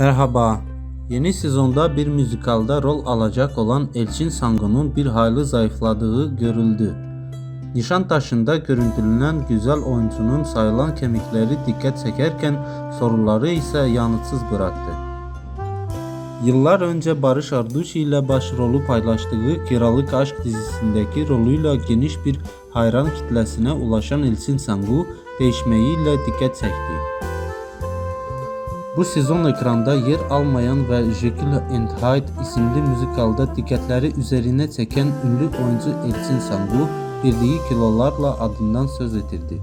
Merhaba. Yeni sezonda bir müzikalda rol alacak olan Elçin Sangu'nun bir hayli zayıfladığı görüldü. Nişantaşı'nda görüntülenen güzel oyuncunun sayılan kemikleri dikkat çekerken soruları ise yanıtsız bıraktı. Yıllar önce Barış Arduç ile başrolü paylaştığı Kiralık Aşk dizisindeki rolüyle geniş bir hayran kitlesine ulaşan Elçin Sangu değişmeyiyle dikkat çekti. Bu sezon ekranda yer almayan ve Jekyll and Hyde isimli müzikalda dikkatleri üzerine çeken ünlü oyuncu Elçin Sangu verdiği kilolarla adından söz ettirdi.